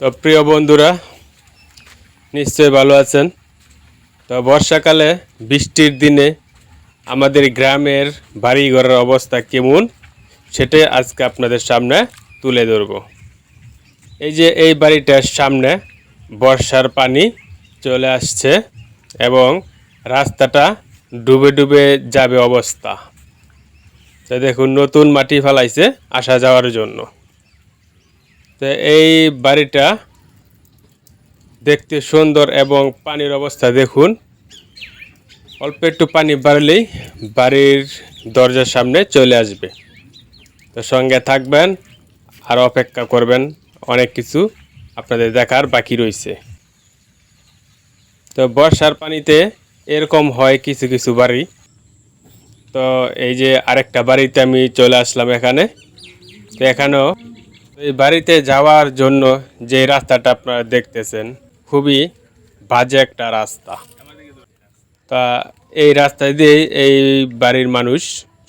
তো প্রিয় বন্ধুরা, নিশ্চয়ই ভালো আছেন। তো বর্ষাকালে বৃষ্টির দিনে আমাদের গ্রামের বাড়িঘরের অবস্থা কেমন, সেটাই আজকে আপনাদের সামনে তুলে ধরব। এই যে এই বাড়িটার সামনে বর্ষার পানি চলে আসছে এবং রাস্তাটা ডুবে ডুবে যাবে অবস্থা। তো দেখুন, নতুন মাটি ফেলাইছে আসা যাওয়ার জন্য। তো এই বাড়িটা দেখতে সুন্দর এবং পানির অবস্থা দেখুন। অল্প একটু পানি বাড়লেই বাড়ির দরজার সামনে চলে আসবে। তো সঙ্গে থাকবেন আর অপেক্ষা করবেন, অনেক কিছু আপনাদের দেখার বাকি রয়েছে। তো বর্ষার পানিতে এরকম হয় কিছু কিছু বাড়ি। তো এই যে আরেকটা বাড়িতে আমি চলে আসলাম এখানে। তো এখানেও এই বাড়িতে যাওয়ার জন্য যে রাস্তাটা আপনারা দেখতেছেন, খুবই বাজে একটা রাস্তা। তা এই রাস্তা দিয়ে এই বাড়ির মানুষ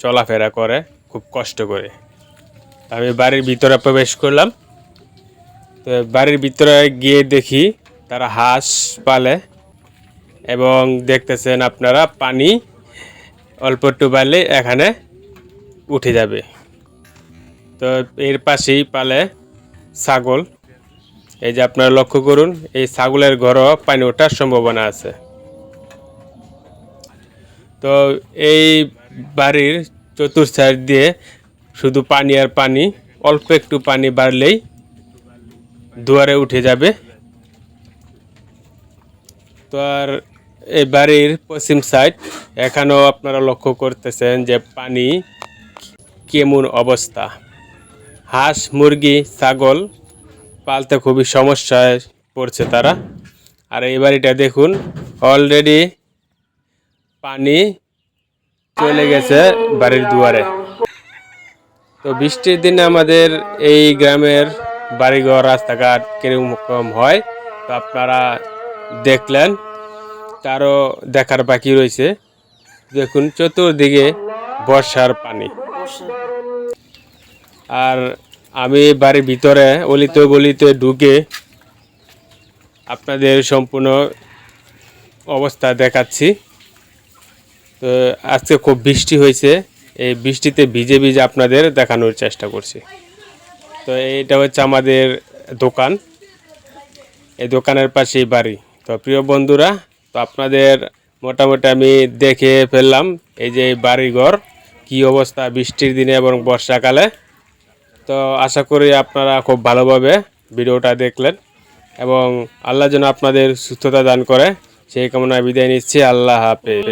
চলাফেরা করে, খুব কষ্ট করে। আমি বাড়ির ভিতরে প্রবেশ করলাম। তো বাড়ির ভিতরে গিয়ে দেখি তারা হাঁস পালে এবং দেখতেছেন আপনারা পানি অল্প একটু বাড়লে এখানে উঠে যাবে। তো এর পাশেই পালে ছাগল। এই যে আপনারা লক্ষ্য করুন, এই ছাগলের ঘরও পানি ওঠার সম্ভাবনা আছে। তো এই বাড়ির চতুর সাইড দিয়ে শুধু পানি আর পানি, অল্প একটু পানি বাড়লেই দুয়ারে উঠে যাবে। তো আর এই বাড়ির পশ্চিম সাইড, এখানেও আপনারা লক্ষ্য করতেছেন যে পানি কেমন অবস্থা। হাঁস, মুরগি, ছাগল পালতে খুবই সমস্যায় পড়ছে তারা। আর এই বাড়িটা দেখুন অলরেডি পানি চলে গেছে বাড়ির দুয়ারে। তো বৃষ্টির দিনে আমাদের এই গ্রামের বাড়িঘর, রাস্তাঘাট কীরকম হয়, তো আপনারা দেখলেন, তারও দেখার বাকি রয়েছে। দেখুন, চতুর্দিকে বর্ষার পানি। আর আমি বাড়ির ভিতরে অলিতে গলিতে ঢুকে আপনাদের সম্পূর্ণ অবস্থা দেখাচ্ছি। তো আজকে খুব বৃষ্টি হয়েছে। এই বৃষ্টিতে ভিজে ভিজে আপনাদের দেখানোর চেষ্টা করছি। তো এইটা হচ্ছে আমাদের দোকান। এই দোকানের পাশেই বাড়ি। তো প্রিয় বন্ধুরা, তো আপনাদের মোটামুটি আমি দেখে ফেললাম এই যে বাড়িঘর, কী অবস্থা বৃষ্টির দিনে এবং বর্ষাকালে। তো আশা করি আপনারা খুব ভালোভাবে ভিডিওটা দেখলেন এবং আল্লাহ যেন আপনাদের সুস্থতা দান করে। সেই কামনায় বিদায় নিচ্ছি। আল্লাহ হাফেজ।